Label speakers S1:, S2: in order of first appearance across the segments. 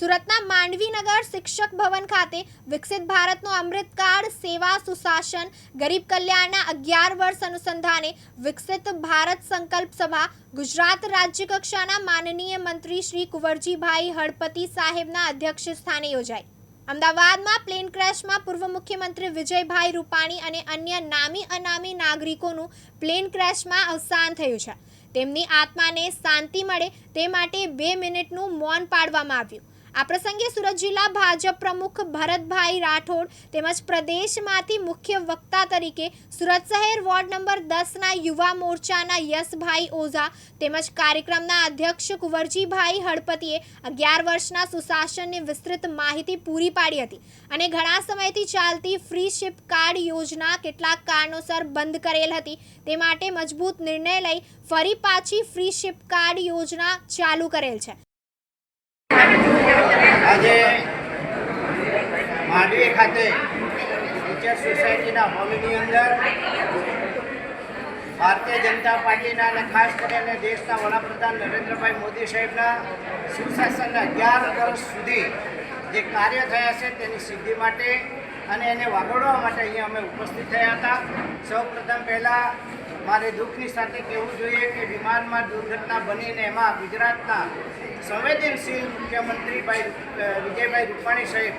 S1: સુરતના માંડવીનગર શિક્ષક ભવન ખાતે વિકસિત ભારતનો અમૃતકાળ સેવા સુશાસન, ગરીબ કલ્યાણના અગિયાર વર્ષ અનુસંધાને વિકસિત ભારત સંકલ્પ સભા ગુજરાત રાજ્ય કક્ષાના માનનીય મંત્રી શ્રી કુંવરજીભાઈ હળપતિ સાહેબના અધ્યક્ષ સ્થાને યોજાઈ. અમદાવાદમાં પ્લેન ક્રેશમાં પૂર્વ મુખ્યમંત્રી વિજયભાઈ રૂપાણી અને અન્ય નામી અનામી નાગરિકોનું પ્લેન ક્રેશમાં અવસાન થયું છે. તેમની આત્માને શાંતિ મળે તે માટે બે મિનિટનું મૌન પાડવામાં આવ્યું. આ પ્રસંગે સુરત જિલ્લા ભાજપ પ્રમુખ ભરતભાઈ રાઠોડ તેમજ પ્રદેશમાંથી મુખ્ય વક્તા તરીકે સુરત શહેર વોર્ડ નંબર દસના યુવા મોરચાના યશભાઈ ઓઝા તેમજ કાર્યક્રમના અધ્યક્ષ કુંવરજીભાઈ હળપતિએ અગિયાર વર્ષના સુશાસનની વિસ્તૃત માહિતી પૂરી પાડી હતી અને ઘણા સમયથી ચાલતી ફ્રી શિપ કાર્ડ યોજના કેટલાક કારણોસર બંધ કરેલ હતી. તે માટે મજબૂત નિર્ણય લઈ ફરી પાછી ફ્રી શિપ કાર્ડ યોજના ચાલુ કરેલ છે.
S2: આજે માંડવી ખાતે ટીચર સોસાયટીના હોલની અંદર ભારતીય જનતા પાર્ટીના અને ખાસ કરીને દેશના વડાપ્રધાન નરેન્દ્રભાઈ મોદી સાહેબના સુશાસનના અગિયાર વર્ષ સુધી જે કાર્ય થયા છે તેની સિદ્ધિ માટે અને એને વાગોડવા માટે અહીંયા અમે ઉપસ્થિત થયા હતા. સૌપ્રથમ પહેલાં મારે દુઃખની સાથે કહેવું જોઈએ કે વિમાનમાં દુર્ઘટના બનીને એમાં ગુજરાતના સંવેદનશીલ મુખ્યમંત્રી ભાઈ વિજયભાઈ રૂપાણી સાહેબ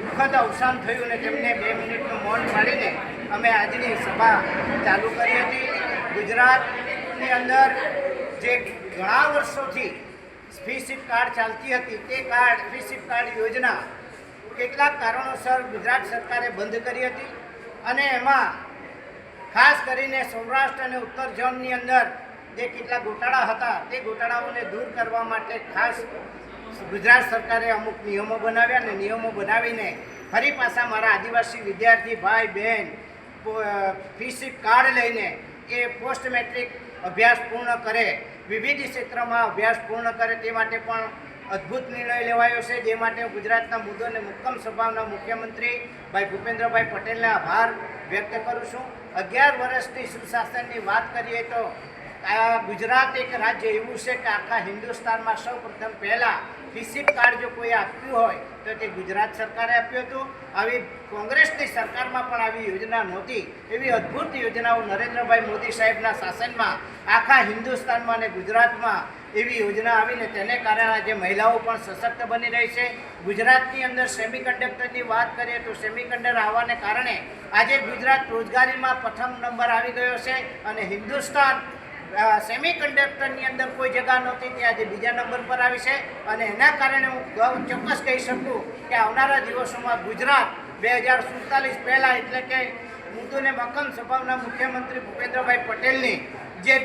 S2: દુઃખદ અવસાન થયું ને તેમને બે મિનિટનું મૌન પાડીને અમે આજની સભા ચાલુ કરી હતી. ગુજરાતની અંદર જે ઘણા વર્ષોથી ફી શિપ કાર્ડ ચાલતી હતી તે કાર્ડ ફી શિપ કાર્ડ યોજના કેટલાક કારણોસર ગુજરાત સરકારે બંધ કરી હતી અને એમાં ખાસ કરીને સૌરાષ્ટ્ર અને ઉત્તર ઝોનની અંદર જે કેટલા ગોટાળા હતા તે ગોટાળાઓને દૂર કરવા માટે ખાસ ગુજરાત સરકારે અમુક નિયમો બનાવ્યા અને નિયમો બનાવીને ફરી પાછા મારા આદિવાસી વિદ્યાર્થી ભાઈ બહેન ફીસી કાર્ડ લઈને એ પોસ્ટ મેટ્રિક અભ્યાસ પૂર્ણ કરે, વિવિધ ક્ષેત્રમાં અભ્યાસ પૂર્ણ કરે તે માટે પણ અદ્ભુત નિર્ણય લેવાયો છે. જે માટે ગુજરાતના મુદ્દો અને મુક્કમ સ્વભાવના મુખ્યમંત્રી ભાઈ ભૂપેન્દ્રભાઈ પટેલને આભાર વ્યક્ત કરું છું. અગિયાર વર્ષથી સુશાસનની વાત કરીએ તો આ ગુજરાત એક રાજ્ય એવું છે કે આખા હિન્દુસ્તાનમાં સૌ પ્રથમ પહેલાં ફિશિપ કાર્ડ જો કોઈ આપ્યું હોય તો તે ગુજરાત સરકારે આપ્યું હતું. આવી કોંગ્રેસની સરકારમાં પણ આવી યોજના નહોતી. એવી અદ્ભુત યોજનાઓ નરેન્દ્રભાઈ મોદી સાહેબના શાસનમાં આખા હિન્દુસ્તાનમાં અને ગુજરાતમાં એવી યોજના આવીને તેને કારણે આજે મહિલાઓ પણ સશક્ત બની રહી છે. ગુજરાતની અંદર સેમિકન્ડક્ટરની વાત કરીએ તો સેમિકન્ડક્ટર આવવાને કારણે આજે ગુજરાત રોજગારીમાં પ્રથમ નંબર આવી ગયો છે અને હિન્દુસ્તાન સેમિકન્ડક્ટરની અંદર કોઈ જગ્યા નહોતી, તે આજે બીજા નંબર પર આવી છે. અને એના કારણે હું ચોક્કસ કહી શકું કે આવનારા દિવસોમાં ગુજરાત બે હજાર સુડતાલીસ પહેલાં એટલે કે મુદ્દુને મક્કમ સ્વભાવના મુખ્યમંત્રી ભૂપેન્દ્રભાઈ પટેલની જે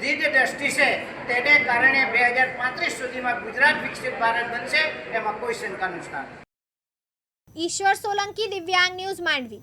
S2: જીદ દ્રષ્ટિ છે તેને કારણે બે હજાર પાંત્રીસ સુધીમાં ગુજરાત વિકસિત ભારત બનશે, એમાં કોઈ શંકાનું સ્થાન.
S1: ઈશ્વર સોલંકી દિવ્યાંગ ન્યૂઝ માંડવી